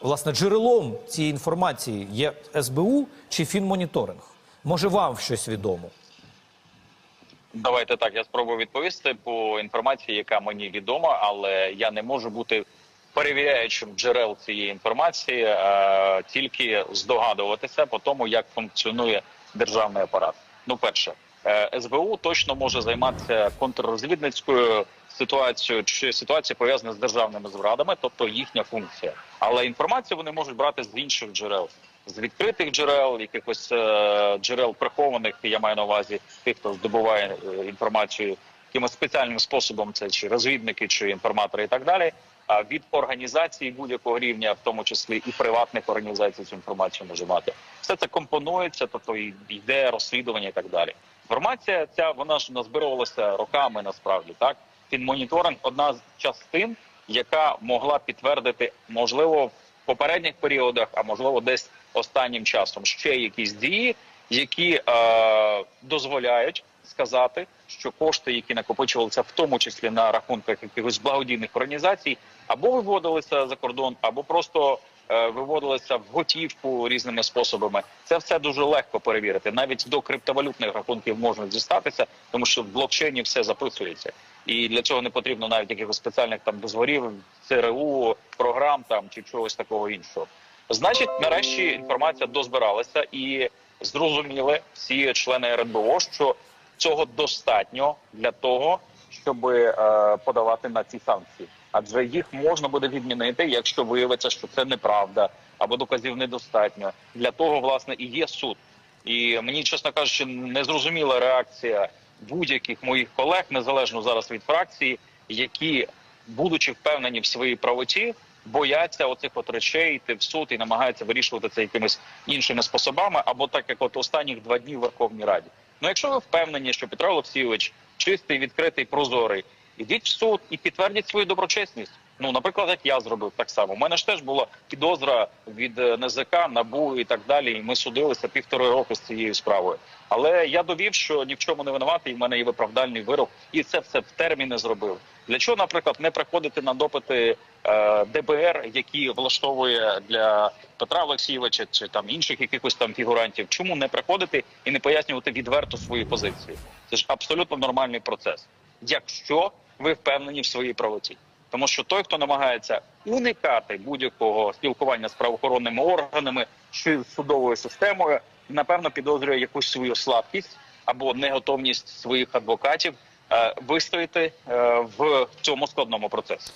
Власне, джерелом цієї інформації є СБУ чи Фінмоніторинг? Може, вам щось відомо? Давайте так. Я спробую відповісти по інформації, яка мені відома, але я не можу бути перевіряючим джерел цієї інформації, е, тільки здогадуватися по тому, як функціонує державний апарат. Ну, перше, СБУ точно може займатися контррозвідницькою ситуацією чи ситуацією пов'язаною з державними зрадами, тобто їхня функція. Але інформацію вони можуть брати з інших джерел. З відкритих джерел, якихось е, джерел прихованих, я маю на увазі тих, хто здобуває е, інформацію якимось спеціальним способом, це чи розвідники, чи інформатори, і так далі. А від організацій будь-якого рівня, в тому числі і приватних організацій, цю інформацію може мати. Все це компонується, тобто йде розслідування і так далі. Інформація ця вона ж назбирувалася роками. Насправді так фінмоніторинг одна з частин, яка могла підтвердити, можливо, в попередніх періодах, а можливо, десь останнім часом ще якісь дії, які е, дозволяють сказати, що кошти, які накопичувалися, в тому числі на рахунках якихось благодійних організацій, або виводилися за кордон, або просто виводилися в готівку різними способами. Це все дуже легко перевірити. Навіть до криптовалютних рахунків можна дістатися, тому що в блокчейні все записується. І для цього не потрібно навіть якихось спеціальних там дозволів, ЦРУ, програм там чи чогось такого іншого. Значить, нарешті інформація дозбиралася і зрозуміли всі члени РНБО, що цього достатньо для того, щоб е, подавати на ці санкції, адже їх можна буде відмінити, якщо виявиться, що це неправда або доказів недостатньо. Для того власне і є суд. І мені, чесно кажучи, незрозуміла реакція будь-яких моїх колег, незалежно зараз від фракції, які, будучи впевнені в своїй правоті, бояться оцих от речей йти в суд і намагаються вирішувати це якимись іншими способами, або так як от останніх два дні в Верховній Раді. Ну, якщо ви впевнені, що Петро Олексійович чистий, відкритий, прозорий, ідіть в суд і підтвердіть свою доброчесність. Ну, наприклад, як я зробив так само. У мене ж теж була підозра від е, НЗК, НАБУ і так далі. І ми судилися півтори роки з цією справою. Але я довів, що ні в чому не винуватий. в мене є виправдальний вирок, і це все в терміни зробив. Для чого, наприклад, не приходити на допити е, ДБР, які влаштовує для Петра Олексійовича чи там інших якихось там фігурантів? Чому не приходити і не пояснювати відверто свої позиції? Це ж абсолютно нормальний процес, якщо ви впевнені в своїй правоті. Тому що той, хто намагається уникати будь-якого спілкування з правоохоронними органами чи з судовою системою, напевно підозрює якусь свою слабкість або неготовність своїх адвокатів е, вистояти е, в цьому складному процесі.